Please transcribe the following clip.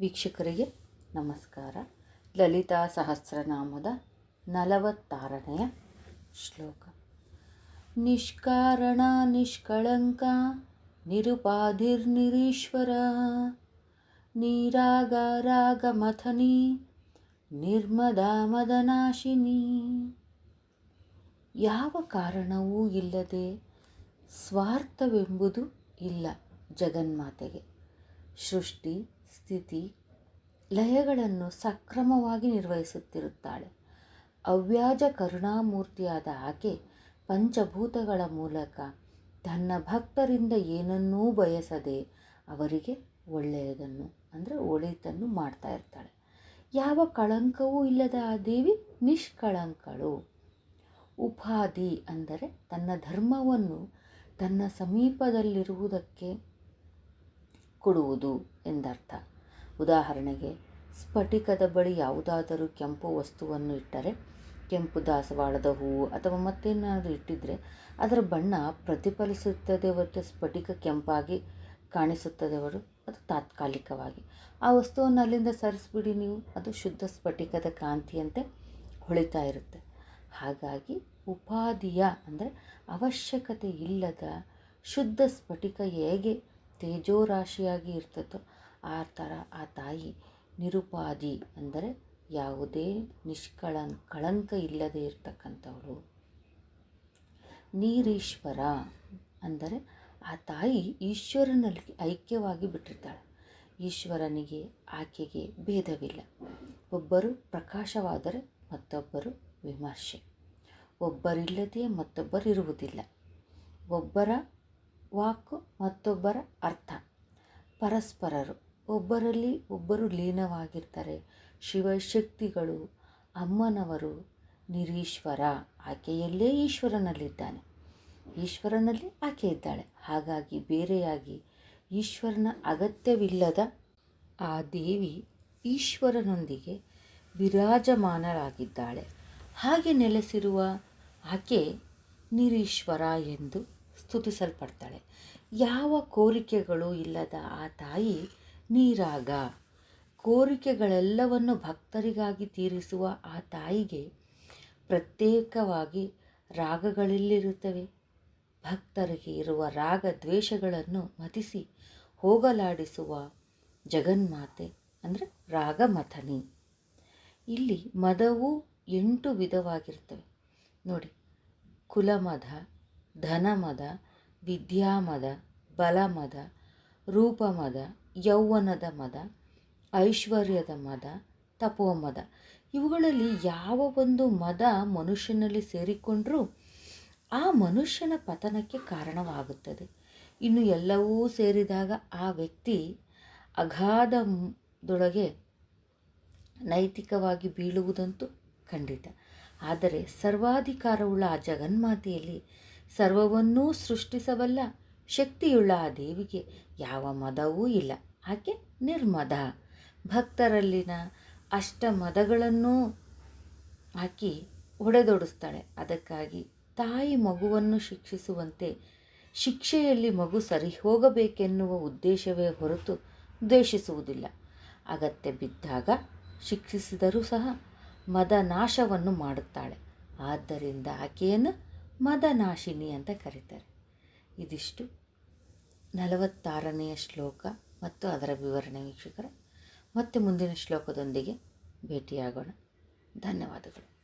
ವೀಕ್ಷಕರಿಗೆ ನಮಸ್ಕಾರ. ಲಲಿತಾ ಸಹಸ್ರನಾಮದ ನಲವತ್ತಾರನೆಯ ಶ್ಲೋಕ. ನಿಷ್ಕಾರಣ, ನಿಷ್ಕಳಂಕ, ನಿರುಪಾಧಿರ್ನಿರೀಶ್ವರ, ನೀರಾಗ, ರಾಗಮಥನಿ, ನಿರ್ಮದಾ ಮದನಾಶಿನಿ. ಯಾವ ಕಾರಣವೂ ಇಲ್ಲದೆ ಸ್ವಾರ್ಥವೆಂಬುದು ಇಲ್ಲ ಜಗನ್ಮಾತೆಗೆ. ಸೃಷ್ಟಿ ಸ್ಥಿತಿ ಲಯಗಳನ್ನು ಸಕ್ರಮವಾಗಿ ನಿರ್ವಹಿಸುತ್ತಿರುತ್ತಾಳೆ. ಅವ್ಯಾಜ ಕರುಣಾಮೂರ್ತಿಯಾದ ಆಕೆ ಪಂಚಭೂತಗಳ ಮೂಲಕ ತನ್ನ ಭಕ್ತರಿಂದ ಏನನ್ನೂ ಬಯಸದೆ ಅವರಿಗೆ ಒಳ್ಳೆಯದನ್ನು, ಅಂದರೆ ಒಳಿತನ್ನು ಮಾಡ್ತಾ ಇರ್ತಾಳೆ. ಯಾವ ಕಳಂಕವೂ ಇಲ್ಲದ ಆ ದೇವಿ ನಿಷ್ಕಳಂಕಳು. ಉಪಾಧಿ ಅಂದರೆ ತನ್ನ ಧರ್ಮವನ್ನು ತನ್ನ ಸಮೀಪದಲ್ಲಿರುವುದಕ್ಕೆ ಕೊಡುವುದು ಎಂದರ್ಥ. ಉದಾಹರಣೆಗೆ, ಸ್ಫಟಿಕದ ಬಳಿ ಯಾವುದಾದರೂ ಕೆಂಪು ವಸ್ತುವನ್ನು ಇಟ್ಟರೆ, ಕೆಂಪು ದಾಸವಾಳದ ಹೂವು ಅಥವಾ ಮತ್ತೇನಾದರೂ ಇಟ್ಟಿದ್ದರೆ ಅದರ ಬಣ್ಣ ಪ್ರತಿಫಲಿಸುತ್ತದೆ ಹೊರತು ಸ್ಫಟಿಕ ಕೆಂಪಾಗಿ ಕಾಣಿಸುತ್ತದೆ ಅವರು ಅದು ತಾತ್ಕಾಲಿಕವಾಗಿ. ಆ ವಸ್ತುವನ್ನು ಅಲ್ಲಿಂದ ಸರಿಸ್ಬಿಡಿ ನೀವು, ಅದು ಶುದ್ಧ ಸ್ಫಟಿಕದ ಕಾಂತಿಯಂತೆ ಹೊಳಿತಾ ಇರುತ್ತೆ. ಹಾಗಾಗಿ ಉಪಾಧಿಯ, ಅಂದರೆ ಅವಶ್ಯಕತೆ ಇಲ್ಲದ ಶುದ್ಧ ಸ್ಫಟಿಕ ಹೇಗೆ ತೇಜೋರಾಶಿಯಾಗಿ ಇರ್ತದೋ. ಆ ಥರ ಆ ತಾಯಿ ನಿರುಪಾದಿ ಅಂದರೆ ಯಾವುದೇ ನಿಷ್ಕಳಂ, ಕಳಂಕ ಇಲ್ಲದೆ ಇರ್ತಕ್ಕಂಥವಳು. ನೀರೀಶ್ವರ ಅಂದರೆ ಆ ತಾಯಿ ಈಶ್ವರನಲ್ಲಿ ಐಕ್ಯವಾಗಿ ಬಿಟ್ಟಿರ್ತಾಳೆ. ಈಶ್ವರನಿಗೆ, ಆಕೆಗೆ ಭೇದವಿಲ್ಲ. ಒಬ್ಬರು ಪ್ರಕಾಶವಾದರೆ ಮತ್ತೊಬ್ಬರು ವಿಮರ್ಶೆ. ಒಬ್ಬರಿಲ್ಲದೆ ಮತ್ತೊಬ್ಬರಿರುವುದಿಲ್ಲ. ಒಬ್ಬರ ವಾಕು ಮತ್ತೊಬ್ಬರ ಅರ್ಥ. ಪರಸ್ಪರರು ಒಬ್ಬರಲ್ಲಿ ಒಬ್ಬರು ಲೀನವಾಗಿರ್ತಾರೆ. ಶಿವಶಕ್ತಿಗಳು ಅಮ್ಮನವರು ನಿರೀಶ್ವರ, ಆಕೆಯಲ್ಲೇ ಈಶ್ವರನಲ್ಲಿದ್ದಾನೆ. ಈಶ್ವರನಲ್ಲಿ ಆಕೆ ಇದ್ದಾಳೆ. ಹಾಗಾಗಿ ಬೇರೆಯಾಗಿ ಈಶ್ವರನ ಅಗತ್ಯವಿಲ್ಲದ ಆ ದೇವಿ ಈಶ್ವರನೊಂದಿಗೆ ವಿರಾಜಮಾನರಾಗಿದ್ದಾಳೆ ಹಾಗೆ ನೆಲೆಸಿರುವ ಆಕೆ ನಿರೀಶ್ವರ ಎಂದು ಸ್ತುತಿಸಲ್ಪಡ್ತಾಳೆ. ಯಾವ ಕೋರಿಕೆಗಳು ಇಲ್ಲದ ಆ ತಾಯಿ ನೀರಾಗ. ಕೋರಿಕೆಗಳೆಲ್ಲವನ್ನು ಭಕ್ತರಿಗಾಗಿ ತೀರಿಸುವ ಆ ತಾಯಿಗೆ ಪ್ರತ್ಯೇಕವಾಗಿ ರಾಗಗಳಿಲ್ಲಿರುತ್ತವೆ. ಭಕ್ತರಿಗೆ ಇರುವ ರಾಗ ದ್ವೇಷಗಳನ್ನು ಮತಿಸಿ ಹೋಗಲಾಡಿಸುವ ಜಗನ್ಮಾತೆ ಅಂದರೆ ರಾಗಮಥನಿ. ಇಲ್ಲಿ ಮದವು ಎಂಟು ವಿಧವಾಗಿರ್ತವೆ ನೋಡಿ, ಕುಲಮದ ಧನಮದ, ವಿದ್ಯಾಮದ, ಬಲಮದ, ರೂಪಮದ, ಯೌವನದ ಮದ, ಐಶ್ವರ್ಯದ ಮದ, ತಪೋಮದ. ಇವುಗಳಲ್ಲಿ ಯಾವ ಒಂದು ಮದ ಮನುಷ್ಯನಲ್ಲಿ ಸೇರಿಕೊಂಡರೂ ಆ ಮನುಷ್ಯನ ಪತನಕ್ಕೆ ಕಾರಣವಾಗುತ್ತದೆ. ಇನ್ನು ಎಲ್ಲವೂ ಸೇರಿದಾಗ ಆ ವ್ಯಕ್ತಿ ಅಗಾಧದೊಳಗೆ ನೈತಿಕವಾಗಿ ಬೀಳುವುದಂತೂ ಖಂಡಿತ. ಆದರೆ ಸರ್ವಾಧಿಕಾರವುಳ್ಳ ಆ ಜಗನ್ಮಾತೆಯಲ್ಲಿ ಸರ್ವವನ್ನೂ ಸೃಷ್ಟಿಸಬಲ್ಲ ಶಕ್ತಿಯುಳ್ಳ ಆ ದೇವಿಗೆ ಯಾವ ಮದವೂ ಇಲ್ಲ. ಆಕೆ ನಿರ್ಮದ. ಭಕ್ತರಲ್ಲಿನ ಅಷ್ಟ ಮದಗಳನ್ನೂ ಆಕೆ ಹೊಡೆದೊಡಿಸ್ತಾಳೆ. ಅದಕ್ಕಾಗಿ ತಾಯಿ ಮಗುವನ್ನು ಶಿಕ್ಷಿಸುವಂತೆ ಶಿಕ್ಷೆಯಲ್ಲಿ ಮಗು ಸರಿ ಹೋಗಬೇಕೆನ್ನುವ ಉದ್ದೇಶವೇ ಹೊರತು ದ್ವೇಷಿಸುವುದಿಲ್ಲ. ಅಗತ್ಯ ಬಿದ್ದಾಗ ಶಿಕ್ಷಿಸಿದರೂ ಸಹ ಮದ ನಾಶವನ್ನು ಮಾಡುತ್ತಾಳೆ. ಆದ್ದರಿಂದ ಆಕೆಯನ್ನು ಮದನಾಶಿನಿ ಅಂತ ಕರೀತಾರೆ. ಇದಿಷ್ಟು. ನಲವತ್ತಾರನೆಯ ಶ್ಲೋಕ ಮತ್ತು ಅದರ ವಿವರಣೆ ವೀಕ್ಷಕರೇ. ಮತ್ತೆ ಮುಂದಿನ ಶ್ಲೋಕದೊಂದಿಗೆ ಭೇಟಿಯಾಗೋಣ. ಧನ್ಯವಾದಗಳು.